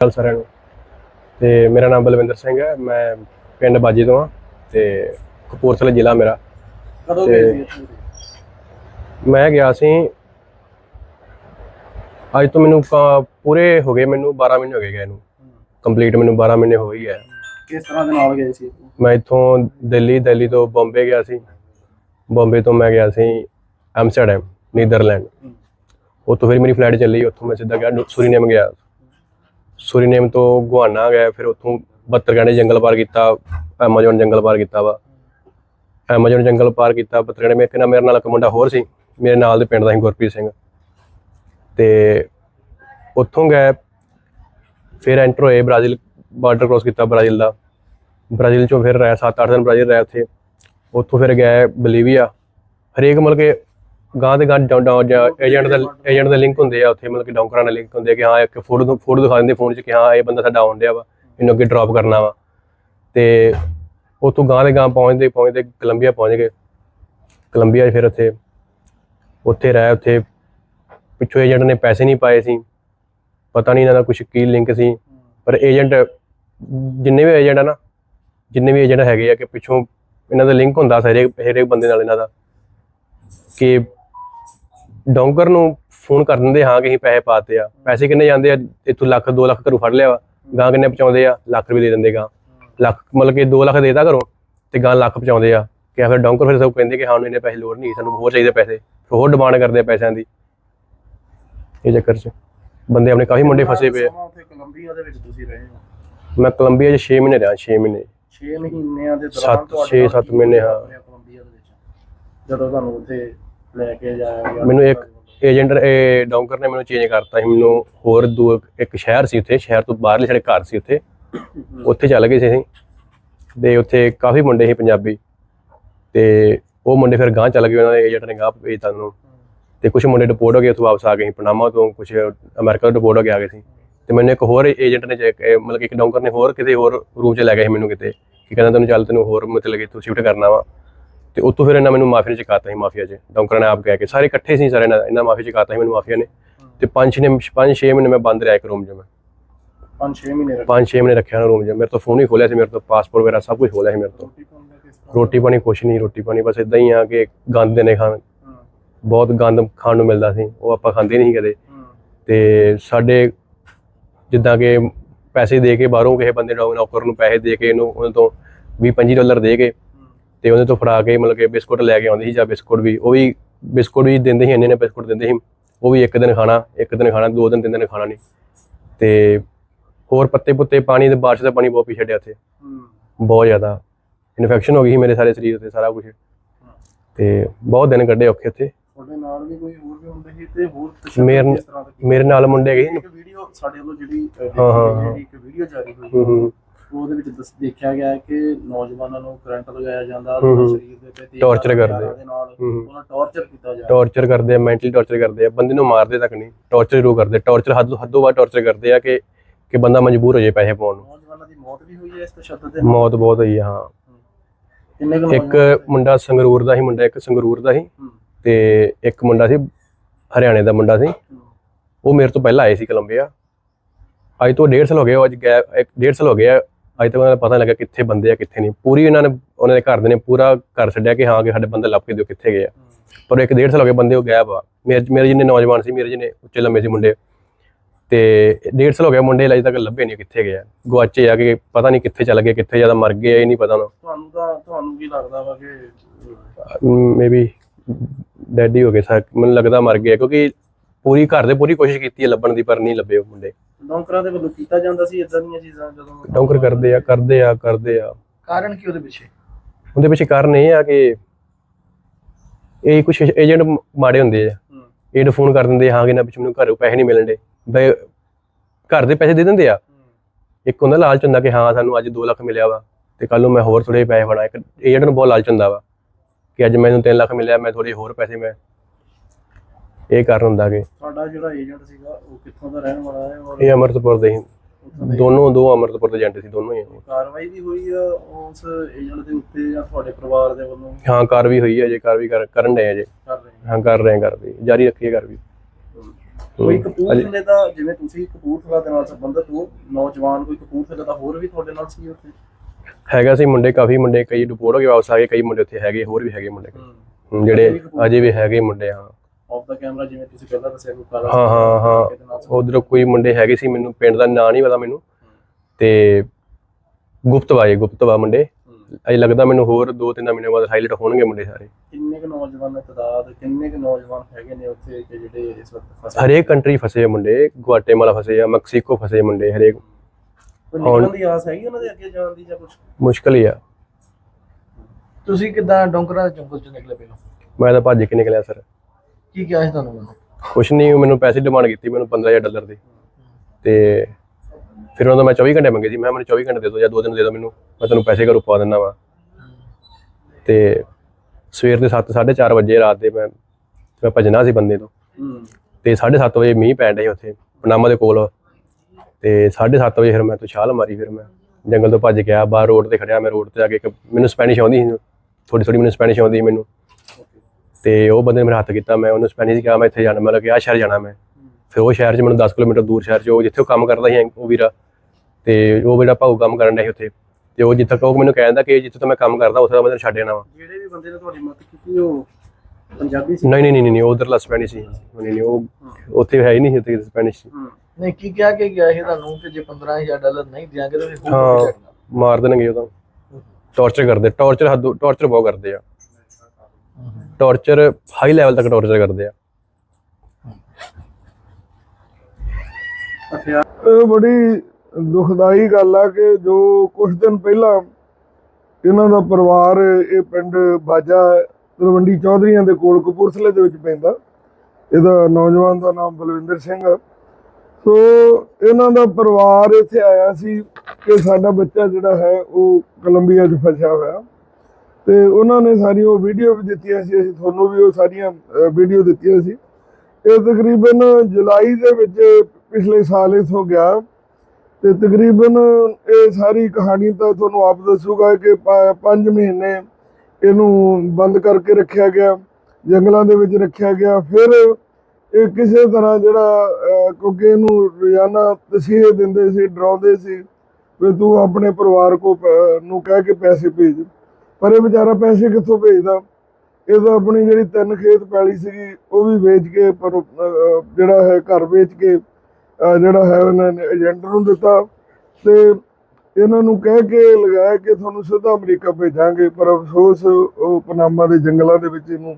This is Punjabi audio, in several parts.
ਚੱਲ ਸਾਰਿਆਂ ਨੂੰ। ਤੇ ਮੇਰਾ ਨਾਮ ਬਲਵਿੰਦਰ ਸਿੰਘ ਹੈ ਮੈਂ ਪਿੰਡ ਬਾਜੀ ਤੋਂ ਆ ਤੇ ਕਪੂਰਥਲਾ ਜ਼ਿਲ੍ਹਾ ਮੇਰਾ। ਕਦੋਂ ਤੇ- ਗਏ ਸੀ ਇੱਥੇ? ਮੈਂ ਗਿਆ ਸੀ ਅੱਜ ਤੋਂ ਮੈਨੂੰ ਕ- ਪੂਰੇ ਹੋ ਗਏ ਮੈਨੂੰ 12 ਮਹੀਨੇ ਹੋ ਗਏ ਗਏ ਨੂੰ। ਕੰਪਲੀਟ ਮੈਨੂੰ 12 ਮਹੀਨੇ ਹੋ ਹੀ ਹੈ। ਕਿਸ ਤਰ੍ਹਾਂ ਦੇ ਨਾਲ ਗਏ ਸੀ? ਮੈਂ ਇੱਥੋਂ ਦਿੱਲੀ ਦਿੱਲੀ ਤੋਂ ਬੰਬੇ ਗਿਆ ਸੀ। ਬੰਬੇ ਤੋਂ ਮੈਂ ਗਿਆ ਸੀ ਐਮਸਟਰਡਮ ਨੀਦਰਲੈਂਡ। ਉੱਥੋਂ ਫਿਰ ਮੇਰੀ ਫਲਾਈਟ ਚੱਲੀ ਉੱਥੋਂ ਮੈਂ ਸਿੱਧਾ ਗਿਆ ਸੁਰੀਨੇਮ ਗਿਆ। ਸੁਰੀਨੇਮ ਤੋਂ ਗੁਆਨਾ ਗਏ, ਫਿਰ ਉੱਥੋਂ 72 ਘੰਟੇ ਜੰਗਲ ਪਾਰ ਕੀਤਾ ਐਮਾਜ਼ਨ ਜੰਗਲ ਪਾਰ ਕੀਤਾ ਵਾ। ਐਮਾਜ਼ਨ ਜੰਗਲ ਪਾਰ ਕੀਤਾ 72 ਘੰਟੇ ਮੈਂ ਇੱਕ ਮੇਰੇ ਨਾਲ ਇੱਕ ਮੁੰਡਾ ਹੋਰ ਸੀ, ਮੇਰੇ ਨਾਲ ਦੇ ਪਿੰਡ ਦਾ ਸੀ, ਗੁਰਪ੍ਰੀਤ ਸਿੰਘ। ਤੇ ਉੱਥੋਂ ਗਏ, ਫਿਰ ਐਂਟਰ ਹੋਏ ਬ੍ਰਾਜ਼ੀਲ ਬਾਰਡਰ ਕ੍ਰੋਸ ਕੀਤਾ ਬ੍ਰਾਜ਼ੀਲ ਦਾ। ਬ੍ਰਾਜ਼ੀਲ ਚੋਂ ਫਿਰ ਰਹਿ 7-8 ਦਿਨ ਬ੍ਰਾਜ਼ੀਲ ਰਹਿ ਉੱਥੇ। ਉੱਥੋਂ ਫਿਰ ਗਏ ਬਲੀਵੀਆ। ਹਰੇਕ ਮਤਲਬ ਕਿ ਗਾਂ ਦੇ ਗਾਂ ਏਜੰਟ ਦਾ ਏਜੰਟ ਦਾ ਲਿੰਕ ਹੁੰਦੇ ਆ, ਉੱਥੇ ਮਤਲਬ ਕਿ ਡੌਂਕਰਾਂ ਨਾਲ ਲਿੰਕ ਹੁੰਦੇ ਆ ਕਿ ਹਾਂ, ਇੱਕ ਫੋਟੋ ਫੋਟੋ ਦਿਖਾ ਦਿੰਦੇ ਫੋਨ 'ਚ ਕਿ ਹਾਂ, ਇਹ ਬੰਦਾ ਸਾਡਾ ਆਉਣ ਡਿਆ ਵਾ, ਇਹਨੂੰ ਅੱਗੇ ਡ੍ਰੌਪ ਕਰਨਾ ਵਾ। ਤੇ ਉੱਥੋਂ ਗਾਂ ਦੇ ਗਾਂ ਪਹੁੰਚਦੇ ਪਹੁੰਚਦੇ ਕੋਲੰਬੀਆ ਪਹੁੰਚ ਗਏ। ਕੋਲੰਬੀਆ 'ਚ ਫਿਰ ਉੱਥੇ ਉੱਥੇ ਰਹਿ, ਉੱਥੇ ਪਿੱਛੋਂ ਏਜੰਟ ਨੇ ਪੈਸੇ ਨਹੀਂ ਪਾਏ ਸੀ। ਪਤਾ ਨਹੀਂ ਇਹਨਾਂ ਦਾ ਕੁਝ ਕੀ ਲਿੰਕ ਸੀ। ਪਰ ਏਜੰਟ ਜਿੰਨੇ ਵੀ ਏਜੰਟ ਆ ਨਾ, ਜਿੰਨੇ ਵੀ ਏਜੰਟ ਹੈਗੇ ਆ ਕਿ ਪਿੱਛੋਂ ਇਹਨਾਂ ਦਾ ਲਿੰਕ ਹੁੰਦਾ ਸਾਰੇ ਹਰੇਕ ਬੰਦੇ ਨਾਲ ਇਹਨਾਂ ਦਾ, ਕਿ ਡੌਂਕਰ ਨੂੰ ਫੋਨ ਕਰ ਦਿੰਦੇ ਹਾਂ ਕਿ ਅਸੀਂ ਪੈਸੇ ਪਾਤੇ ਆ। ਪੈਸੇ ਕਿੰਨੇ ਜਾਂਦੇ ਆ? ਇੱਥੋਂ ਲੱਖ 2 ਲੱਖ ਘਰੋਂ ਫੜ ਲਿਆ ਵਾ। ਗਾਂ ਕਿੰਨੇ ਪਹੁੰਚਾਉਂਦੇ ਆ? ਲੱਖ ਰੁਪਏ ਦੇ ਦਿੰਦੇ ਗਾਂ ਲੱਖ ਮਤਲਬ ਕਿ 2 ਲੱਖ ਦੇਤਾ ਘਰੋਂ ਤੇ ਗਾਂ ਲੱਖ ਪਹੁੰਚਾਉਂਦੇ ਆ। ਕਿ ਫਿਰ ਡੌਂਕਰ ਫਿਰ ਸਭ ਕਹਿੰਦੇ ਕਿ ਹਾਂ ਇਹਨੇ ਪੈਸੇ ਲੋੜ ਨਹੀਂ ਸਾਨੂੰ ਹੋਰ ਚਾਹੀਦੇ ਪੈਸੇ। ਫਿਰ ਹੋਰ ਡਿਮਾਂਡ ਕਰਦੇ ਪੈਸਿਆਂ ਦੀ। ਇਹ ਚੱਕਰ 'ਚ ਬੰਦੇ ਆਪਣੇ ਕਾਫੀ ਮੁੰਡੇ ਫਸੇ ਪਏ ਆ। ਉੱਥੇ ਕੋਲੰਬੀਆ ਦੇ ਵਿੱਚ ਤੁਸੀਂ ਰਹੇ ਹੋ? ਮੈਂ ਕੋਲੰਬੀਆ 'ਚ 6 ਮਹੀਨੇ ਰਿਹਾ 6 ਮਹੀਨੇ। 6 ਮਹੀਨਿਆਂ ਦੇ ਦੌਰਾਨ ਸੱਤ- ਤੁਹਾਡੇ ਛੇ ਨਾਲ ਸੱਤ ਕੀ ਮਹੀਨੇ, ਹਾਂ। ਵਾਪਰਿਆ ਕੋਲੰਬੀਆ ਦੇ ਵਿੱਚ? ਜਦੋਂ ਤੁਹਾਨੂੰ ਉੱਥੇ ਲੈ ਕੇ ਜਾਇਆ ਗਿਆ ਮੈਨੂੰ ਇੱਕ ਏਜੰਟ, ਇਹ ਡੌਂਕਰ ਨੇ ਮੈਨੂੰ ਚੇਂਜ ਕਰਤਾ ਸੀ। ਮੈਨੂੰ ਹੋਰ ਦੂਰ ਇੱਕ ਸ਼ਹਿਰ ਸੀ ਉੱਥੇ, ਸ਼ਹਿਰ ਤੋਂ ਬਾਹਰਲੇ ਸਾਡੇ ਘਰ ਸੀ ਉੱਥੇ। ਉੱਥੇ ਚੱਲ ਗਏ ਸੀ ਅਸੀਂ। ਤੇ ਉੱਥੇ ਕਾਫੀ ਮੁੰਡੇ ਸੀ ਪੰਜਾਬੀ। ਤੇ ਉਹ ਮੁੰਡੇ ਫਿਰ ਗਾਂਹ ਚੱਲ ਗਏ, ਉਹਨਾਂ ਦੇ ਏਜੰਟ ਨੇ ਗਾਂਹ ਭੇਜਤਾ ਨੂੰ ਤੇ ਕੁਝ ਮੁੰਡੇ ਡਿਪੋਰਟ ਹੋ ਗਏ, ਉੱਥੋਂ ਵਾਪਸ ਆ ਗਏ ਸੀ। ਪਨਾਮਾ ਤੋਂ ਕੁਝ ਅਮਰੀਕਾ ਤੋਂ ਡਿਪੋਰਟ ਹੋ ਕੇ ਆ ਗਏ ਸੀ। ਤੇ ਮੈਨੂੰ ਇੱਕ ਹੋਰ ਏਜੰਟ ਨੇ ਮਤਲਬ ਕਿ ਇੱਕ ਡੌਂਕਰ ਨੇ ਹੋਰ ਕਿਤੇ ਹੋਰ ਰੂਮ 'ਚ ਲੈ ਗਿਆ ਸੀ ਮੈਨੂੰ ਕਿਤੇ। ਕਿ ਕਹਿੰਦਾ ਤੈਨੂੰ, ਚੱਲ ਤੈਨੂੰ ਹੋਰ ਮਤਲਬ ਕਿ ਤੂੰ ਸ਼ਿਫਟ ਕਰਨਾ ਵਾ। ਤੇ ਉੱਥੋਂ ਫਿਰ ਇਹਨਾਂ ਮੈਨੂੰ ਮਾਫੀਆ ਚ ਕਾਤਾ ਸੀ ਮਾਫੀਆ 'ਚ। ਡੌਂਕਰਾਂ ਨੇ ਆਪ ਕਹਿ ਕੇ ਸਾਰੇ ਇਕੱਠੇ ਸੀ ਸਾਰੇ ਇਹਨਾਂ ਇਹਨਾਂ ਮਾਫੀਆ ਚ ਕਾਤਾ ਸੀ ਮੈਨੂੰ ਮਾਫੀਆ ਨੇ। ਤੇ ਪੰਜ ਛੇ ਪੰਜ ਛੇ ਮਹੀਨੇ ਮੈਂ ਬੰਦ ਰਿਹਾ ਇੱਕ ਰੂਮ 'ਚ ਮੈਂ। 5-6 ਮਹੀਨੇ ਰੱਖੇ। ਪੰਜ ਛੇ ਮਹੀਨੇ ਰੱਖਿਆ ਨਾ ਰੂਮ 'ਚ। ਮੇਰੇ ਤੋਂ ਫੋਨ ਹੀ ਖੋਲਿਆ ਸੀ ਮੇਰੇ ਤੋਂ ਪਾਸਪੋਰਟ ਵਗੈਰਾ ਸਭ ਕੁਝ ਖੋਲਿਆ ਸੀ ਮੇਰੇ ਤੋਂ। ਰੋਟੀ ਪਾਣੀ ਦਾ ਕਿਸ ਤਰ੍ਹਾਂ? ਰੋਟੀ ਪਾਣੀ ਕੁਛ ਨਹੀਂ ਰੋਟੀ ਪਾਣੀ ਬਸ ਇਦਾਂ ਹੀ ਆ ਕਿ ਗੰਦ ਨੇ ਖਾਣ। ਹੂੰ, ਬਹੁਤ ਗੰਦ ਖਾਣ ਨੂੰ ਮਿਲਦਾ ਸੀ ਉਹ ਆਪਾਂ ਖਾਂਦੇ ਨਹੀਂ ਕਦੇ। ਹੂੰ, ਤੇ ਸਾਡੇ ਜਿੱਦਾਂ ਕਿ ਪੈਸੇ ਦੇ ਕੇ ਬਾਹਰੋਂ ਕਿਸੇ ਬੰਦੇ ਨੂੰ ਨੌਕਰ ਨੂੰ ਪੈਸੇ ਦੇ ਕੇ ਇਹਨੂੰ ਉਹਨਾਂ ਤੋਂ 20 25 ਡਾਲਰ ਦੇ ਕੇ ਤੇ ਉਹਦੇ ਤੋਂ ਫੜਾ ਕੇ ਮਤਲਬ ਕਿ ਬਿਸਕੁਟ ਲੈ ਕੇ ਆਉਂਦੀ ਸੀ ਜਾਂ ਬਿਸਕੁਟ ਵੀ ਉਹ ਵੀ ਬਿਸਕੁਟ ਵੀ ਦਿੰਦੇ ਸੀ ਇੰਨੇ ਨੇ ਬਿਸਕੁਟ ਦਿੰਦੇ ਸੀ। ਉਹ ਵੀ ਇੱਕ ਦਿਨ ਖਾਣਾ ਇੱਕ ਦਿਨ ਖਾਣਾ ਦੋ ਦਿਨ ਤਿੰਨ ਦਿਨ ਖਾਣਾ ਨਹੀਂ। ਤੇ ਹੋਰ ਪੱਤੇ ਪੁੱਤੇ ਪਾਣੀ ਤੇ ਬਾਰਿਸ਼ ਦਾ ਪਾਣੀ ਬਹੁਤ ਪੀ ਛੱਡਿਆ ਉੱਥੇ। ਬਹੁਤ ਜ਼ਿਆਦਾ। ਇਨਫੈਕਸ਼ਨ ਹੋ ਗਈ ਸੀ ਮੇਰੇ ਸਾਰੇ ਸਰੀਰ ਤੇ ਸਾਰਾ ਕੁਝ ਤੇ ਬਹੁਤ ਦਿਨ ਕੱਢੇ ਔਖੇ ਉੱਥੇ। ਤੁਹਾਡੇ ਨਾਲ ਵੀ ਕੋਈ ਹੋਰ ਵੀ ਹੁੰਦੇ ਸੀ ਤੇ ਹੋਰ ਤਸ਼ੱਦਦ ਮੇਰੇ- ਨਾਲ ਮੁੰਡੇ ਇੱਕ ਵੀਡੀਓ ਸਾਡੇ ਵੱਲੋਂ ਜਿਹੜੀ ਇੱਕ ਵੀਡੀਓ ਜਾਰੀ ਹੋਈ ਹੂੰ ਹੂੰ। ਉਹਦੇ ਵਿੱਚ ਦੱਸ ਦੇਖਿਆ ਗਿਆ ਕਿ ਨੌਜਵਾਨਾਂ ਨੂੰ ਕਰੰਟ ਲਗਾਇਆ ਜਾਂਦਾ ਹੂੰ। ਸਰੀਰ ਦੇ ਉੱਤੇ ਤੇਜ਼ Torture ਹਥਿਆਰਾਂ ਕਰਦੇ ਆ। ਦੇ ਨਾਲ। ਉਹਨਾਂ ਟੌਰਚਰ ਕੀਤਾ ਜਾ ਰਿਹਾ ਟੌਰਚਰ ਕਰਦੇ ਆ ਮੈਂਟਲੀ ਟੌਰਚਰ ਕਰਦੇ ਆ ਬੰਦੇ ਨੂੰ ਮਾਰਦੇ ਤੱਕ ਨਹੀਂ ਟੌਰਚਰ ਜ਼ਰੂਰ ਕਰਦੇ ਟੌਰਚਰ ਹੱਦ ਹੱਦੋਂ ਬਾਅਦ ਟੌਰਚਰ ਕਰਦੇ ਆ ਕਿ ਕਿ ਬੰਦਾ ਮਜਬੂਰ ਹੋ ਜਾਏ ਪੈਸੇ ਪਾਉਣ ਨੂੰ ਨੌਜਵਾਨਾਂ ਦੀ ਮੌਤ ਵੀ ਹੋਈ ਹੈ ਇਸ ਤਸ਼ੱਦਦ ਦੇ ਨਾਲ? ਮੌਤ ਬਹੁਤ ਹੋਈ ਆ ਹਾਂ ਕਿੰਨੇ ਕੁ ਇੱਕ ਨੌਜਵਾਨ? ਮੁੰਡਾ ਸੰਗਰੂਰ ਦਾ ਸੀ ਮੁੰਡਾ ਇੱਕ ਸੰਗਰੂਰ ਦਾ ਸੀ ਹੂੰ, ਤੇ ਇੱਕ ਮੁੰਡਾ ਸੀ ਹਰਿਆਣੇ ਦਾ ਮੁੰਡਾ ਸੀ ਹੂੰ, ਉਹ ਮੇਰੇ ਤੋਂ ਪਹਿਲਾਂ ਆਏ ਸੀ ਕੋਲੰਬੀਆ ਅੱਜ ਤੋਂ 1.5 ਸਾਲ ਹੋ ਗਏ ਉਹ ਅੱਜ ਗਏ ਇੱਕ 1.5 ਸਾਲ ਹੋ ਗਿਆ ਅੱਜ ਤੱਕ ਉਹਨਾਂ ਦਾ ਪਤਾ ਨਹੀਂ ਲੱਗਾ ਕਿੱਥੇ ਬੰਦੇ ਆ ਕਿੱਥੇ ਨਹੀਂ। ਪੂਰੀ ਇਹਨਾਂ ਨੇ ਉਹਨਾਂ ਦੇ ਘਰ ਦੇ ਨੇ ਪੂਰਾ ਘਰ ਛੱਡਿਆ ਕਿ ਹਾਂ ਕਿ ਸਾਡੇ ਬੰਦੇ ਲੱਭ ਕੇ ਦਿਓ ਕਿੱਥੇ ਗਏ ਆ। ਪਰ ਇੱਕ 1.5 ਸਾਲ ਹੋ ਗਏ ਬੰਦੇ ਉਹ ਗਾਇਬ ਆ। ਮੇਰੇ ਮੇਰੇ ਜਿੰਨੇ ਨੌਜਵਾਨ ਸੀ ਮੇਰੇ ਜਿੰਨੇ ਉੱਚੇ ਲੰਮੇ ਸੀ ਮੁੰਡੇ ਤੇ 1.5 ਸਾਲ ਹੋ ਗਿਆ ਮੁੰਡੇ ਅਜੇ ਤੱਕ ਲੱਭੇ ਨਹੀਂ ਕਿੱਥੇ ਗਏ ਆ। ਗੁਆਚੇ ਆ ਕਿ ਪਤਾ ਨਹੀਂ ਕਿੱਥੇ ਚੱਲ ਗਏ ਕਿੱਥੇ ਜ਼ਿਆਦਾ ਮਰ ਗਏ ਇਹ ਨਹੀਂ ਪਤਾ ਉਹਨਾਂ ਤੁਹਾਨੂੰ ਤਾਂ ਤੁਹਾਨੂੰ ਕੀ ਲੱਗਦਾ ਵਾ ਕਿ ਮੇਬੀ ਡੈਡੀ ਹੋ ਗਏ ਸਾ ਮੈਨੂੰ ਲੱਗਦਾ ਮਰ ਗਏ ਕਿਉਂਕਿ ਪੂਰੀ ਘਰ ਦੇ ਪੂਰੀ ਕੋਸ਼ਿਸ਼ ਕੀਤੀ ਹੈ ਲੱਭਣ ਦੀ ਪਰ ਨਹੀਂ ਲੱਭੇ ਉਹ ਮੁੰਡੇ। ਡੌਂਕਰਾਂ ਦੇ ਵੱਲੋਂ ਕੀਤਾ ਜਾਂਦਾ ਸੀ ਇਦਾਂ ਦੀਆਂ ਚੀਜ਼ਾਂ ਜਦੋਂ ਡੌਂਕਰ ਕਰਦੇ ਆ ਕਰਦੇ ਆ ਕਰਦੇ ਆ। ਕਾਰਨ ਕੀ ਉਹਦੇ ਪਿੱਛੇ? ਉਹਦੇ ਪਿੱਛੇ ਕਾਰਨ ਇਹ ਆ ਕਿ ਇਹ ਕੁਝ ਏਜੰਟ ਮਾੜੇ ਹੁੰਦੇ ਆ। ਇਹਨੂੰ ਫੋਨ ਕਰ ਦਿੰਦੇ ਹਾਂ ਕਿ ਨਾ ਪਿੱਛੇ ਮੈਨੂੰ ਘਰੋਂ ਪੈਸੇ ਨਹੀਂ ਮਿਲਣਦੇ ਬਈ ਘਰ ਦੇ ਪੈਸੇ ਦੇ ਦਿੰਦੇ ਆ। ਇੱਕ ਹੁੰਦਾ ਲਾਲਚ ਹੁੰਦਾ ਕਿ ਹਾਂ ਸਾਨੂੰ ਅੱਜ 2 ਲੱਖ ਮਿਲਿਆ ਵਾ ਤੇ ਕੱਲ ਨੂੰ ਮੈਂ ਹੋਰ ਥੋੜੇ ਪੈਸੇ ਫੜਾ। ਇੱਕ ਏਜੰਟ ਨੂੰ ਬਹੁਤ ਲਾਲਚ ਹੁੰਦਾ ਵਾ ਕਿ ਅੱਜ ਮੈਨੂੰ 3 ਲੱਖ ਮਿਲਿਆ ਮੈਂ ਥੋੜੇ ਹੋਰ ਪੈਸੇ ਮੈਂ ਇਹ ਕਾਰਨ ਹੁੰਦਾ ਕਿ ਤੁਹਾਡਾ ਜਿਹੜਾ ਏਜੰਟ ਸੀਗਾ ਉਹ ਕਿੱਥੋਂ ਦਾ ਰਹਿਣ ਵਾਲਾ ਹੈ ਔਰ ਇਹ ਅਮਰਤਪੁਰ ਦੇ ਦੇ ਦੋਨੋਂ ਦੋ ਅਮਰਤਪੁਰ ਦੇ ਏਜੰਟ ਸੀ ਦੋਨੋਂ ਹੀ ਕਾਰਵਾਈ ਵੀ ਹੋਈ ਆ ਉਸ ਏਜੰਟ ਦੇ ਉੱਤੇ ਜਾਂ ਤੁਹਾਡੇ ਪਰਿਵਾਰ ਦੇ ਵੱਲੋਂ? ਹਾਂ ਕਾਰ ਵੀ ਹੋਈ ਹੈ ਜੇ ਕਾਰ ਵੀ ਕਰ- ਕਰਨ ਡਏ ਆ ਜੇ। ਕਰ ਰਹੇ ਹਾਂ ਕਰ ਰਹੇ ਹਾਂ ਕਰ ਵੀ ਜਾਰੀ ਰੱਖੀਏ ਕਰ ਵੀ। ਕੋਈ ਕਪੂਰਥਲੇ ਦਾ ਜਿਵੇਂ ਤੁਸੀਂ ਕਪੂਰਥਲਾ ਦੇ ਨਾਲ ਸੰਬੰਧਿਤ ਹੋ ਨੌਜਵਾਨ ਕੋਈ ਕਪੂਰਥਲੇ ਦਾ ਹੋਰ ਵੀ ਤੁਹਾਡੇ ਨਾਲ ਸੀ ਉੱਥੇ? ਹੈਗਾ ਸੀ ਮੁੰਡੇ ਕਾਫੀ ਮੁੰਡੇ ਕਈ ਡਿਪੋਰਟ ਹੋ ਕੇ ਵਾਪਸ ਆ ਗਏ ਕਈ ਮੁੰਡੇ ਉੱਥੇ ਹੈਗੇ ਹੋਰ ਵੀ ਹੈਗੇ ਮੁੰਡੇ। ਹਮ, ਜਿਹੜੇ ਅਜੇ ਵੀ ਹੈਗੇ ਮੁੰਡੇ ਹਾਂ। ਆਫ ਦਾ ਕੈਮਰਾ ਜਿਵੇਂ ਤੁਸੀਂ ਪਹਿਲਾਂ ਦੱਸਿਆ ਕੋਈ ਕਾਲਾ ਹਾਂ ਹਾਂ ਹਾਂ। ਉਧਰ ਕੋਈ ਮੁੰਡੇ ਹੈਗੇ ਸੀ ਮੈਨੂੰ ਪਿੰਡ ਦਾ ਨਾਂ ਨਹੀਂ ਪਤਾ ਮੈਨੂੰ। ਤੇ ਗੁਪਤਵਾ ਇਹ ਗੁਪਤਵਾ ਮੁੰਡੇ। ਅਜੇ ਲੱਗਦਾ ਮੈਨੂੰ ਹੋਰ ਦੋ ਤਿੰਨ ਮਹੀਨੇ ਬਾਅਦ ਹਾਈਲਾਈਟ ਹੋਣਗੇ ਮੁੰਡੇ ਸਾਰੇ। ਕਿੰਨੇ ਕੁ ਨੌਜਵਾਨ ਦੀ ਤਾਦਾਦ ਕਿੰਨੇ ਕੁ ਨੌਜਵਾਨ ਹੈਗੇ ਨੇ ਉੱਥੇ ਕਿ ਜਿਹੜੇ ਇਸ ਵਕਤ ਫਸੇ ਹਰੇਕ ਕੰਟਰੀ ਫਸੇ ਆ ਮੁੰਡੇ ਗੁਆਟੇਮਾਲਾ ਫਸੇ ਆ ਮੈਕਸੀਕੋ ਫਸੇ ਮੁੰਡੇ ਹਰੇਕ। ਕੋਈ ਨਿਕਲਣ ਦੀ ਆਸ ਹੈਗੀ ਉਹਨਾਂ ਦੇ ਅੱਗੇ ਜਾਣ ਦੀ ਜਾਂ ਕੁਝ ਮੁਸ਼ਕਲ ਹੀ ਆ। ਤੁਸੀਂ ਕਿਦਾਂ ਡੋਂਕਰਾਂ ਦੇ ਜੰਗਲ ਚੋਂ ਨਿਕਲੇ ਪਹਿਲਾਂ? ਮੈਂ ਤਾਂ ਭੱਜ ਕੇ ਨਿਕਲਿਆ ਸਰ। ਕੀ ਕਿਹਾ ਸੀ ਤੁਹਾਨੂੰ ਮੈਨੂੰ ਕੁਛ ਨਹੀਂ ਮੈਨੂੰ ਪੈਸੇ ਡਿਮਾਂਡ ਕੀਤੀ ਮੈਨੂੰ 15000 ਡਾਲਰ ਦੀ। ਤੇ ਫਿਰ ਉਹਨਾਂ ਤੋਂ ਮੈਂ 24 ਘੰਟੇ ਮੰਗੇ ਸੀ ਮੈਂ ਕਿਹਾ ਮੈਨੂੰ 24 ਘੰਟੇ ਦੇ ਦਿਓ ਜਾਂ ਦੋ ਦਿਨ ਦੇ ਦਿਓ ਮੈਨੂੰ। ਮੈਂ ਤੁਹਾਨੂੰ ਪੈਸੇ ਘਰੋਂ ਪਾ ਦਿੰਦਾ ਵਾਂ। ਤੇ ਸਵੇਰ ਦੇ 7 4:30 ਵਜੇ ਰਾਤ ਦੇ ਮੈਂ ਮੈਂ ਭੱਜਣਾ ਸੀ ਬੰਦੇ ਤੋਂ। ਹੂੰ ਤੇ 7:30 ਵਜੇ ਮੀਂਹ ਪੈਣ ਡਿਆ ਉੱਥੇ, ਪਨਾਮਾ ਦੇ ਕੋਲ। ਤੇ 7:30 ਵਜੇ ਫਿਰ ਮੈਂ ਤੋਂ ਛਾਲ ਮਾਰੀ ਫਿਰ ਮੈਂ। ਜੰਗਲ ਤੋਂ ਭੱਜ ਗਿਆ ਬਾਹਰ ਰੋਡ ਤੇ ਖੜਿਆ ਮੈਂ ਰੋਡ ਤੇ ਆ ਕੇ ਇੱਕ ਮੈਨੂੰ ਸਪੈਨਿਸ਼ ਆਉਂਦੀ ਸੀ। ਥੋੜੀ ਥੋੜੀ ਮੈਨੂੰ ਸਪੈਨਿਸ਼ ਆਉਂਦੀ ਸੀ ਮੈਨੂੰ। ਤੇ ਉਹ ਬੰਦੇ ਨੇ ਮੇਰਾ ਹੱਥ ਕੀਤਾ ਮੈਂ ਉਹਨੂੰ ਸਪੈਨਿਸ਼ ਕਿਹਾ ਮੈਂ ਇੱਥੇ ਜਾਣਾ ਮੈਂ ਕਿਹਾ ਆਹ ਸ਼ਹਿਰ ਜਾਣਾ ਮੈਂ। ਫਿਰ ਉਹ ਸ਼ਹਿਰ 'ਚ ਮੈਨੂੰ 10 ਕਿਲੋਮੀਟਰ ਦੂਰ ਸ਼ਹਿਰ 'ਚ ਉਹ ਜਿੱਥੇ ਉਹ ਕੰਮ ਕਰਦਾ ਸੀ ਉਹ ਵੀਰਾ। ਤੇ ਉਹ ਜਿਹੜਾ ਭਾਊ ਕੰਮ ਕਰਨ ਡਿਆ ਸੀ ਉੱਥੇ। ਤੇ ਉਹ ਜਿੱਥੇ ਉਹ ਮੈਨੂੰ ਕਹਿੰਦਾ ਕਿ ਜਿੱਥੇ ਤੋਂ ਮੈਂ ਕੰਮ ਕਰਦਾ ਉੱਥੇ ਦਾ ਮੈਂ ਤੈਨੂੰ ਛੱਡ ਜਾਣਾ ਵਾ। ਜਿਹੜੇ ਵੀ ਬੰਦੇ ਨੇ ਤੁਹਾਡੀ ਮਦਦ ਕੀਤੀ ਉਹ ਪੰਜਾਬੀ ਸੀ? ਨਹੀਂ ਨਹੀਂ ਨਹੀਂ ਨਹੀਂ ਉਧਰਲਾ ਸਪੈਨਿਸ਼ ਸੀ। ਨਹੀਂ ਨਹੀਂ ਉਹ ਉੱਥੇ ਹੈ ਹੀ ਨਹੀਂ ਸੀ ਉੱਥੇ ਸਪੈਨਿਸ਼ ਹੂੰ। ਨਹੀਂ ਕੀ ਕਿਹਾ ਕਿ ਗਿਆ ਸੀ ਤੁਹਾਨੂੰ ਕਿ ਜੇ 15000 ਡਾਲਰ ਨਹੀਂ ਦਿਆਂਗੇ ਤਾਂ ਫਿਰ ਹੋਰ ਹਾਂ? ਮਾਰ ਦੇਣਗੇ ਉਹ ਤਾਂ। ਟੌਰਚਰ ਕਰਦੇ ਟੌਰਚਰ ਹੱਦ ਟੌਰਚਰ ਬਹੁਤ ਕਰਦੇ ਆ। ਟੌਰਚਰ ਹਾਈ ਲੈਵਲ ਤੱਕ ਟੌਰਚਰ ਕਰਦੇ ਆ। ਇਹ ਬੜੀ ਦੁਖਦਾਈ ਗੱਲ ਆ ਕਿ ਜੋ ਕੁਝ ਦਿਨ ਪਹਿਲਾਂ ਇਹਨਾਂ ਦਾ ਪਰਿਵਾਰ, ਇਹ ਪਿੰਡ ਬਾਜਾ ਤਲਵੰਡੀ ਚੌਧਰੀਆਂ ਦੇ ਕੋਲ ਕਪੂਰਥਲੇ ਦੇ ਵਿੱਚ ਪੈਂਦਾ। ਇਹਦਾ ਨੌਜਵਾਨ ਦਾ ਨਾਮ ਬਲਵਿੰਦਰ ਸਿੰਘ ਆ। ਸੋ ਇਹਨਾਂ ਦਾ ਪਰਿਵਾਰ ਇੱਥੇ ਆਇਆ ਸੀ ਕਿ ਸਾਡਾ ਬੱਚਾ ਜਿਹੜਾ ਹੈ, ਉਹ ਕੋਲੰਬੀਆ 'ਚ ਫਸਿਆ ਹੋਇਆ। ਤੇ ਉਹਨਾਂ ਨੇ ਸਾਰੀ ਉਹ ਵੀਡੀਓ ਵੀ ਦਿੱਤੀਆਂ ਸੀ, ਅਸੀਂ ਤੁਹਾਨੂੰ ਵੀ ਉਹ ਸਾਰੀਆਂ ਵੀਡੀਓ ਦਿੱਤੀਆਂ ਸੀ। ਇਹ ਤਕਰੀਬਨ ਜੁਲਾਈ ਦੇ ਵਿੱਚ ਪਿਛਲੇ ਸਾਲ ਇਥੋਂ ਗਿਆ। ਤੇ ਤਕਰੀਬਨ ਇਹ ਸਾਰੀ ਕਹਾਣੀ ਤਾਂ ਤੁਹਾਨੂੰ ਆਪ ਦੱਸੂਗਾ ਕਿ 5 ਮਹੀਨੇ ਇਹਨੂੰ ਬੰਦ ਕਰਕੇ ਰੱਖਿਆ ਗਿਆ, ਜੰਗਲਾਂ ਦੇ ਵਿੱਚ ਰੱਖਿਆ ਗਿਆ। ਫਿਰ ਇਹ ਕਿਸੇ ਤਰ੍ਹਾਂ ਜਿਹੜਾ ਕਿਉਂਕਿ ਇਹਨੂੰ ਰੋਜ਼ਾਨਾ ਤਸੀਹੇ ਦਿੰਦੇ ਸੀ, ਡਰਾਉਂਦੇ ਸੀ, ਵੀ ਤੂੰ ਆਪਣੇ ਪਰਿਵਾਰ ਕੋ ਪ- ਨੂੰ ਕਹਿ ਕੇ ਪੈਸੇ ਭੇਜ। ਪਰ ਇਹ ਵਿਚਾਰਾ ਪੈਸੇ ਕਿੱਥੋਂ ਭੇਜਦਾ? ਇਹ ਤਾਂ ਆਪਣੀ ਜਿਹੜੀ ਤਿੰਨ ਖੇਤ ਪੈਲੀ ਸੀਗੀ, ਉਹ ਵੀ ਵੇਚ ਕੇ ਪਰ ਜਿਹੜਾ ਹੈ ਘਰ ਵੇਚ ਕੇ ਜਿਹੜਾ ਹੈ ਉਹਨਾਂ ਨੇ ਏਜੰਟ ਨੂੰ ਦਿੱਤਾ ਤੇ ਇਹਨਾਂ ਨੂੰ ਕਹਿ ਕੇ ਲਗਾਇਆ ਕਿ ਤੁਹਾਨੂੰ ਸਿੱਧਾ ਅਮਰੀਕਾ ਭੇਜਾਂਗੇ, ਪਰ ਅਫਸੋਸ ਉਹ ਪਨਾਮਾ ਦੇ ਜੰਗਲਾਂ ਦੇ ਵਿੱਚ ਇਹਨੂੰ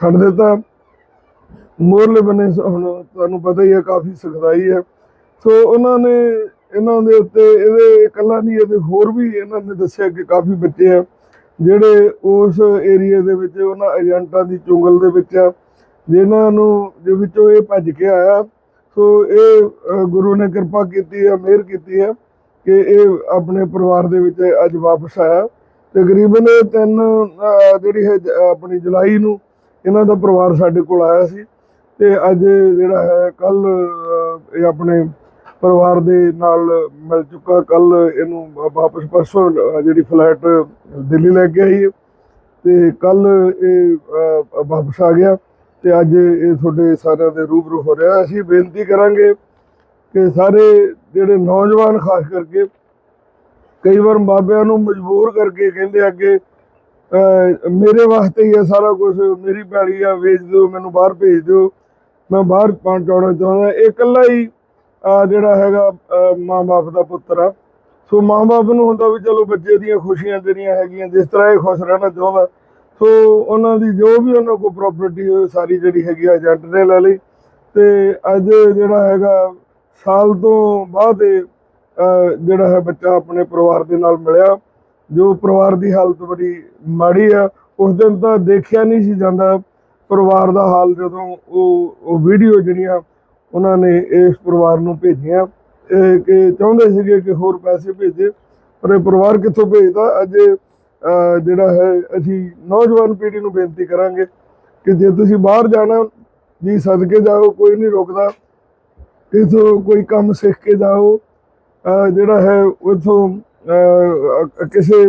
ਛੱਡ ਦਿੱਤਾ। ਮੋਰਲੇ ਬਨੇ ਹੁਣ ਤੁਹਾਨੂੰ ਪਤਾ ਹੀ ਹੈ, ਕਾਫੀ ਸਖਤਾਈ ਹੈ। ਸੋ ਉਹਨਾਂ ਨੇ, ਇਹਨਾਂ ਦੇ ਉੱਤੇ ਇਹਦੇ ਇਕੱਲਾ ਨਹੀਂ, ਇਹਦੇ ਹੋਰ ਵੀ ਇਹਨਾਂ ਨੇ ਦੱਸਿਆ ਕਿ ਕਾਫੀ ਬੱਚੇ ਆ। ਜਿਹੜੇ ਉਸ ਏਰੀਆ ਦੇ ਵਿੱਚ ਉਹਨਾਂ ਏਜੰਟਾਂ ਦੀ ਚੁੰਗਲ ਦੇ ਵਿੱਚ ਆ, ਜਿਨ੍ਹਾਂ ਨੂੰ ਦੇ ਵਿੱਚੋਂ ਇਹ ਭੱਜ ਕੇ ਆਇਆ। ਸੋ ਇਹ ਗੁਰੂ ਨੇ ਕਿਰਪਾ ਕੀਤੀ ਹੈ ਮਿਹਰ ਕੀਤੀ ਹੈ ਕਿ ਇਹ ਆਪਣੇ ਪਰਿਵਾਰ ਦੇ ਵਿੱਚ ਅੱਜ ਵਾਪਸ ਆਇਆ। ਤਕਰੀਬਨ ਤਿੰਨ ਜਿਹੜੀ ਹੈ, ਜ- ਆਪਣੀ ਜੁਲਾਈ ਨੂੰ ਇਹਨਾਂ ਦਾ ਪਰਿਵਾਰ ਸਾਡੇ ਕੋਲ ਆਇਆ ਸੀ। ਤੇ ਅੱਜ ਜਿਹੜਾ ਹੈ ਕੱਲ ਇਹ ਆਪਣੇ ਪਰਿਵਾਰ ਦੇ ਨਾਲ ਮਿਲ ਚੁੱਕਾ। ਕੱਲ ਇਹਨੂੰ ਵਾਪਸ ਪਰਸੋਂ ਜਿਹੜੀ ਫਲੈਟ ਦਿੱਲੀ ਲੈ ਕੇ ਆਈ ਹੈ ਤੇ ਕੱਲ ਇਹ ਵਾਪਸ ਆ ਗਿਆ ਤੇ ਅੱਜ ਇਹ ਤੁਹਾਡੇ ਸਾਰਿਆਂ ਦੇ ਰੂਬਰੂ ਹੋ ਰਿਹਾ। ਅਸੀਂ ਬੇਨਤੀ ਕਰਾਂਗੇ ਕਿ ਸਾਰੇ ਜਿਹੜੇ ਨੌਜਵਾਨ, ਖਾਸ ਕਰਕੇ ਕਈ ਵਾਰ ਬਾਬਿਆਂ ਨੂੰ ਮਜਬੂਰ ਕਰਕੇ ਕਹਿੰਦੇ ਅੱਗੇ ਅਹ, ਮੇਰੇ ਵਾਸਤੇ ਹੀ ਹੈ ਸਾਰਾ ਕੁਝ ਮੇਰੀ ਪੈਲੀ ਆ, ਵੇਚ ਦਿਓ, ਮੈਨੂੰ ਬਾਹਰ ਭੇਜ ਦਿਓ। ਮੈਂ ਬਾਹਰ ਪਹੁੰਚਾਉਣਾ ਚਾਹੁੰਦਾ। ਇਹ ਇਕੱਲਾ ਹੀ ਜਿਹੜਾ ਹੈਗਾ ਮਾਂ-ਬਾਪ ਦਾ ਪੁੱਤਰ ਆ। ਸੋ ਮਾਂ-ਬਾਪ ਨੂੰ ਹੁੰਦਾ ਵੀ ਚਲੋ ਬੱਚੇ ਦੀਆਂ ਖੁਸ਼ੀਆਂ ਜਿਹੜੀਆਂ ਹੈਗੀਆਂ, ਜਿਸ ਤਰ੍ਹਾਂ ਇਹ ਖੁਸ਼ ਰਹਿਣਾ ਚਾਹੁੰਦਾ। ਸੋ ਉਹਨਾਂ ਦੀ ਜੋ ਵੀ ਉਹਨਾਂ ਕੋਲ ਪ੍ਰਾਪਰਟੀ ਹੋਈ ਸਾਰੀ ਜਿਹੜੀ ਹੈਗੀ ਆ ਏਜੰਟ ਨੇ ਲੈ ਲਈ। ਤੇ ਅੱਜ ਜਿਹੜਾ ਹੈਗਾ, ਸਾਲ ਤੋਂ ਬਾਅਦ ਇਹ ਜਿਹੜਾ ਹੈ ਬੱਚਾ ਆਪਣੇ ਪਰਿਵਾਰ ਦੇ ਨਾਲ ਮਿਲਿਆ। ਜੋ ਪਰਿਵਾਰ ਦੀ ਹਾਲਤ ਬੜੀ ਮਾੜੀ ਆ, ਉਸ ਦਿਨ ਤਾਂ ਦੇਖਿਆ ਨਹੀਂ ਸੀ ਜਾਂਦਾ। ਪਰਿਵਾਰ ਦਾ ਹਾਲ ਜਦੋਂ ਉਹ ਉਹ ਵੀਡੀਓ ਜਿਹੜੀਆਂ ਉਹਨਾਂ ਨੇ ਇਸ ਪਰਿਵਾਰ ਨੂੰ ਭੇਜੀਆਂ। ਕਿ ਚਾਹੁੰਦੇ ਸੀਗੇ ਕਿ ਹੋਰ ਪੈਸੇ ਭੇਜੇ, ਪਰ ਇਹ ਪਰਿਵਾਰ ਕਿੱਥੋਂ ਭੇਜਦਾ? ਅੱਜ ਜਿਹੜਾ ਹੈ, ਅਸੀਂ ਨੌਜਵਾਨ ਪੀੜ੍ਹੀ ਨੂੰ ਬੇਨਤੀ ਕਰਾਂਗੇ ਕਿ ਜੇ ਤੁਸੀਂ ਬਾਹਰ ਜਾਣਾ, ਜੀ ਸਦਕੇ ਜਾਓ, ਕੋਈ ਨਹੀਂ ਰੋਕਦਾ। ਇਥੋਂ ਕੋਈ ਕੰਮ ਸਿੱਖ ਕੇ ਜਾਓ ਜਿਹੜਾ ਹੈ, ਉਥੋਂ ਕਿਸੇ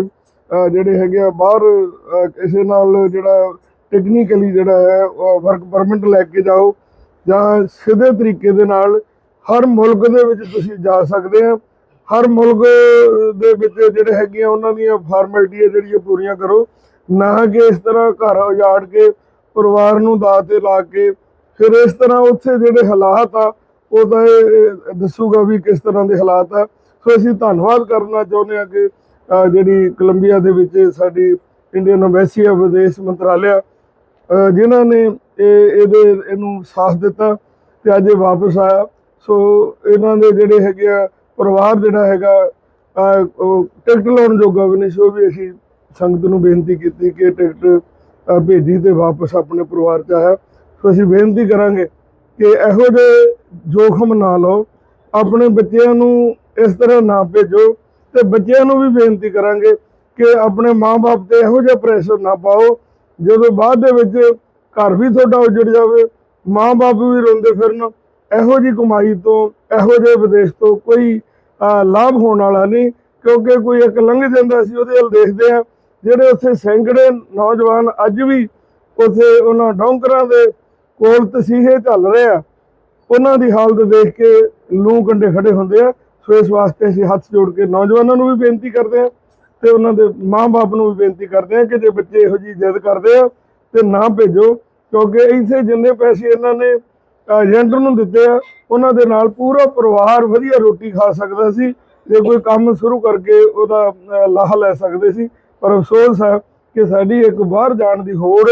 ਜਿਹੜੇ ਹੈਗੇ ਆ ਬਾਹਰ ਕਿਸੇ ਨਾਲ ਜਿਹੜਾ ਟੈਕਨੀਕਲੀ ਜਿਹੜਾ ਹੈ ਵਰਕ ਪਰਮਿਟ ਲੈ ਕੇ ਜਾਓ। ਜਾਂ ਸਿੱਧੇ ਤਰੀਕੇ ਦੇ ਨਾਲ ਹਰ ਮੁਲਕ ਦੇ ਵਿੱਚ ਤੁਸੀਂ ਜਾ ਸਕਦੇ ਆ। ਹਰ ਮੁਲਕ ਦੇ ਵਿੱਚ ਜਿਹੜੇ ਹੈਗੇ ਆ ਉਹਨਾਂ ਦੀਆਂ ਫਾਰਮੈਲਿਟੀਆਂ ਜਿਹੜੀਆਂ ਪੂਰੀਆਂ ਕਰੋ। ਨਾ ਕਿ ਇਸ ਤਰ੍ਹਾਂ ਘਰ ਉਜਾੜ ਕੇ ਪਰਿਵਾਰ ਨੂੰ ਦਾਅ ਤੇ ਲਾ ਕੇ ਫਿਰ ਇਸ ਤਰ੍ਹਾਂ ਉੱਥੇ ਜਿਹੜੇ ਹਾਲਾਤ ਆ, ਉਹ ਤਾਂ ਇਹ ਦੱਸੂਗਾ ਵੀ ਕਿਸ ਤਰ੍ਹਾਂ ਦੇ ਹਾਲਾਤ ਆ। ਸੋ ਅਸੀਂ ਧੰਨਵਾਦ ਕਰਨਾ ਚਾਹੁੰਦੇ ਆ ਕਿ ਜਿਹੜੀ ਕੋਲੰਬੀਆ ਦੇ ਵਿੱਚ ਸਾਡੀ ਇੰਡੀਅਨ ਐਮਬੈਸੀ ਆ, ਵਿਦੇਸ਼ ਮੰਤਰਾਲਿਆ ਜਿਨ੍ਹਾਂ ਨੇ ਇਹ ਇਹਦੇ ਇਹਨੂੰ ਸਾਥ ਦਿੱਤਾ ਤੇ ਅੱਜ ਇਹ ਵਾਪਸ ਆਇਆ। ਸੋ ਇਹਨਾਂ ਦੇ ਜਿਹੜੇ ਹੈਗੇ ਆ ਪਰਿਵਾਰ ਜਿਹੜਾ ਹੈਗਾ ਟਿਕਟ ਲਾਉਣ ਜੋਗਾ ਵੀ ਨਹੀਂ ਸੋ ਵੀ ਅਸੀਂ ਸੰਗਤ ਨੂੰ ਬੇਨਤੀ ਕੀਤੀ ਕਿ ਟਿਕਟ ਭੇਜੀ ਤੇ ਵਾਪਸ ਆਪਣੇ ਪਰਿਵਾਰ ਚ ਆਇਆ। ਸੋ ਅਸੀਂ ਬੇਨਤੀ ਕਰਾਂਗੇ ਕਿ ਇਹੋ ਜਿਹੇ ਜੋਖਮ ਨਾ ਲਓ। ਆਪਣੇ ਬੱਚਿਆਂ ਨੂੰ ਇਸ ਤਰ੍ਹਾਂ ਨਾ ਭੇਜੋ ਤੇ ਬੱਚਿਆਂ ਨੂੰ ਵੀ ਬੇਨਤੀ ਕਰਾਂਗੇ ਕਿ ਆਪਣੇ ਮਾਪੇ ਤੇ ਇਹੋ ਜਿਹਾ ਪ੍ਰੈਸ਼ਰ ਨਾ ਪਾਓ ਜਦੋਂ ਬਾਅਦ ਦੇ ਵਿੱਚ ਘਰ ਵੀ ਤੁਹਾਡਾ ਉਜੜ ਜਾਵੇ ਮਾਂ ਬਾਪ ਵੀ ਰੋਂਦੇ ਫਿਰਨ, ਇਹੋ ਜੀ ਕਮਾਈ ਤੋਂ, ਇਹੋ ਜਿਹੇ ਵਿਦੇਸ਼ ਤੋਂ ਕੋਈ ਲਾਭ ਹੋਣ ਵਾਲਾ ਨਹੀਂ, ਕਿਉਂਕਿ ਕੋਈ ਇੱਕ ਲੰਘ ਜਾਂਦਾ ਸੀ, ਉਹਦੇ ਵੱਲ ਦੇਖਦੇ ਆ। ਜਿਹੜੇ ਉੱਥੇ ਸੈਂਕੜੇ ਨੌਜਵਾਨ ਅੱਜ ਵੀ ਉੱਥੇ ਉਹਨਾਂ ਡੌਂਕਰਾਂ ਦੇ ਕੋਲ ਤਸੀਹੇ ਚੱਲ ਰਹੇ ਆ। ਉਹਨਾਂ ਦੀ ਹਾਲਤ ਦੇਖ ਕੇ ਲੂ ਕੰਡੇ ਖੜੇ ਹੁੰਦੇ ਆ। ਸੋ ਇਸ ਵਾਸਤੇ ਅਸੀਂ ਹੱਥ ਜੋੜ ਕੇ ਨੌਜਵਾਨਾਂ ਨੂੰ ਵੀ ਬੇਨਤੀ ਕਰਦੇ ਆ। ਤੇ ਉਹਨਾਂ ਦੇ ਮਾਂ-ਬਾਪ ਨੂੰ ਵੀ ਬੇਨਤੀ ਕਰਦੇ ਆ ਕਿ ਜੇ ਬੱਚੇ ਇਹੋ ਜਿਹੀ ਜਿੱਦ ਕਰਦੇ ਆ ਤੇ ਨਾ ਭੇਜੋ ਕਿਉਂਕਿ ਇੱਥੇ ਜਿੰਨੇ ਪੈਸੇ ਇਹਨਾਂ ਨੇ ਏਜੰਟ ਨੂੰ ਦਿੱਤੇ ਆ ਉਹਨਾਂ ਦੇ ਨਾਲ ਪੂਰਾ ਪਰਿਵਾਰ ਵਧੀਆ ਰੋਟੀ ਖਾ ਸਕਦਾ ਸੀ। ਜੇ ਕੋਈ ਕੰਮ ਸ਼ੁਰੂ ਕਰਕੇ ਉਹਦਾ ਅਹ, ਲਾਹਾ ਲੈ ਸਕਦੇ ਸੀ। ਪਰ ਅਫਸੋਸ ਹੈ ਕਿ ਸਾਡੀ ਇੱਕ ਬਾਹਰ ਜਾਣ ਦੀ ਹੋੜ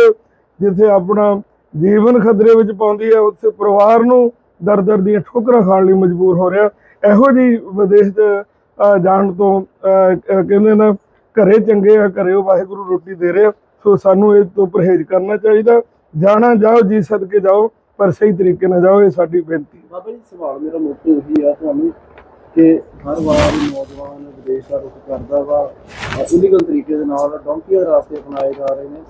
ਜਿੱਥੇ ਆਪਣਾ ਜੀਵਨ ਖਤਰੇ ਵਿੱਚ ਪਾਉਂਦੀ ਹੈ ਉੱਥੇ ਪਰਿਵਾਰ ਨੂੰ ਦਰ ਦਰ ਦੀਆਂ ਠੋਕਰਾਂ ਖਾਣ ਲਈ ਮਜਬੂਰ ਹੋ ਰਿਹਾ। ਇਹੋ ਜਿਹੀ ਵਿਦੇਸ਼ 'ਚ ਜਾਣ ਤੋਂ ਕਹਿੰਦੇ ਨਾ, ਘਰੇ ਚੰਗੇ ਆ, ਘਰੇ ਉਹ ਵਾਹਿਗੁਰੂ ਰੋਟੀ ਦੇ ਰਿਹਾ ਸੋ ਸਾਨੂੰ ਇਹ ਤੋਂ ਪਰਹੇਜ਼ ਕਰਨਾ ਚਾਹੀਦਾ। ਜਾਣਾ ਜਾਓ, ਜੀ ਸਦਕੇ ਜਾਓ, ਪਰ ਸਹੀ ਤਰੀਕੇ ਨਾਲ ਜਾਓ, ਇਹ ਸਾਡੀ ਬੇਨਤੀ ਬਾਬਾ ਜੀ, ਸਵਾਲ ਮੇਰਾ ਮੁੱਖ ਉਹੀ ਆ ਤੁਹਾਨੂੰ ਕਿ ਹਰ ਵਾਰ ਨੌਜਵਾਨ ਵਿਦੇਸ਼ ਦਾ ਰੁਖ ਕਰਦਾ ਵਾ ਇਲੀਗਲ ਤਰੀਕੇ ਦੇ ਨਾਲ ਡੌਂਕੀਆਂ ਰਾਸਤੇ ਅਪਣਾਏ ਜਾ ਰਹੇ ਨੇ।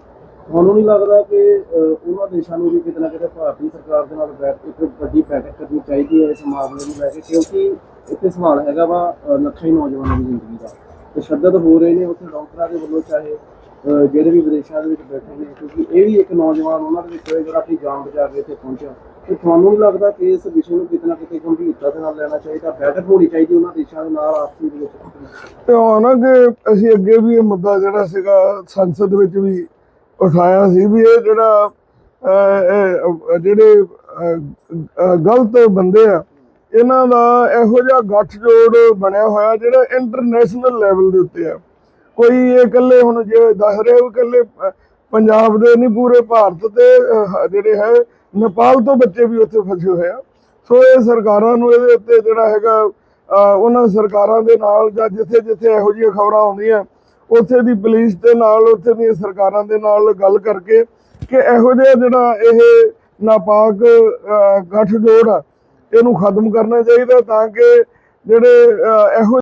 ਤੁਹਾਨੂੰ ਨਹੀਂ ਲੱਗਦਾ ਕਿ ਉਹਨਾਂ ਦੇਸ਼ਾਂ ਨੂੰ ਵੀ ਕਿਤੇ ਨਾ ਕਿਤੇ ਭਾਰਤੀ ਸਰਕਾਰ ਦੇ ਨਾਲ ਬੈਠ ਕੇ ਇੱਕ ਵੱਡੀ ਬੈਠਕ ਕਰਨੀ ਚਾਹੀਦੀ ਹੈ ਇਸ ਮਾਮਲੇ ਨੂੰ ਲੈ ਕੇ? ਕਿਉਂਕਿ ਇੱਥੇ ਸਵਾਲ ਹੈਗਾ ਵਾ ਲੱਖਾਂ ਹੀ ਨੌਜਵਾਨਾਂ ਦੀ ਜ਼ਿੰਦਗੀ ਦਾ। ਤਸ਼ੱਦਦ ਹੋ ਰਹੇ ਨੇ ਉੱਥੇ ਡਾਕਟਰਾਂ ਦੇ ਵੱਲੋਂ ਚਾਹੇ ਜਿਹੜੇ ਵੀ ਵਿਦੇਸ਼ਾਂ ਦੇ ਵਿੱਚ ਬੈਠੇ ਨੇ, ਕਿਉਂਕਿ ਇਹ ਵੀ ਇੱਕ ਨੌਜਵਾਨ ਉਹਨਾਂ ਦੇ ਵਿੱਚੋਂ ਹੈ ਜਿਹੜਾ ਆਪਣੀ ਜਾਨ ਬਚਾ ਕੇ ਇੱਥੇ ਪਹੁੰਚਿਆ। ਤੇ ਤੁਹਾਨੂੰ ਨਹੀਂ ਲੱਗਦਾ ਕਿ ਇਸ ਵਿਸ਼ੇ ਨੂੰ ਕਿਤੇ ਨਾ ਕਿਤੇ ਗੰਭੀਰਤਾ ਦੇ ਨਾਲ ਲੈਣਾ ਚਾਹੀਦਾ? ਬੈਠਕ ਹੋਣੀ ਚਾਹੀਦੀ ਉਹਨਾਂ ਦੇਸ਼ਾਂ ਦੇ ਨਾਲ, ਆਪਸੀ ਦੇ ਵਿੱਚ। ਤੇ ਉਹ ਨਾ ਕਿ ਅਸੀਂ ਅੱਗੇ ਵੀ ਇਹ ਮੁੱਦਾ ਜਿਹੜਾ ਸੀਗਾ ਸੰਸਦ ਵਿੱਚ ਵੀ ਉਠਾਇਆ ਸੀ ਵੀ ਇਹ ਜਿਹੜਾ ਜਿਹੜੇ ਗਲਤ ਬੰਦੇ ਆ, ਇਹਨਾਂ ਦਾ ਇਹੋ ਜਿਹਾ ਗੱਠਜੋੜ ਬਣਿਆ ਹੋਇਆ ਜਿਹੜਾ ਇੰਟਰਨੈਸ਼ਨਲ ਲੈਵਲ ਦੇ ਉੱਤੇ ਆ। ਕੋਈ ਇਹ ਇਕੱਲੇ ਹੁਣ ਜੇ ਦੱਸ ਰਹੇ ਉਹ ਇਕੱਲੇ ਪੰਜਾਬ ਦੇ ਨਹੀਂ, ਪੂਰੇ ਭਾਰਤ ਤੇ ਜਿਹੜੇ ਹੈ, ਨੇਪਾਲ ਤੋਂ ਬੱਚੇ ਵੀ ਉੱਥੇ ਫਸੇ ਹੋਏ ਆ। ਸੋ ਇਹ ਸਰਕਾਰਾਂ ਨੂੰ ਇਹਦੇ ਉੱਤੇ ਜਿਹੜਾ ਹੈਗਾ ਉਹਨਾਂ ਸਰਕਾਰਾਂ ਦੇ ਨਾਲ ਜਾਂ ਜਿੱਥੇ ਜਿੱਥੇ ਇਹੋ ਜਿਹੀਆਂ ਖਬਰਾਂ ਆਉਂਦੀਆਂ ਉੱਥੇ ਦੀ ਪੁਲਿਸ ਦੇ ਨਾਲ ਉੱਥੇ ਦੀਆਂ ਸਰਕਾਰਾਂ ਦੇ ਨਾਲ ਗੱਲ ਕਰਕੇ ਕਿ ਇਹੋ ਜਿਹਾ ਜਿਹੜਾ ਇਹ ਨਾਪਾਕ ਅਹ, ਗੱਠਜੋੜ ਆ ਇਹਨੂੰ ਖਤਮ ਕਰਨਾ ਚਾਹੀਦਾ ਤਾਂ ਕਿ ਜਿਹੜੇ ਅਹ, ਇਹੋ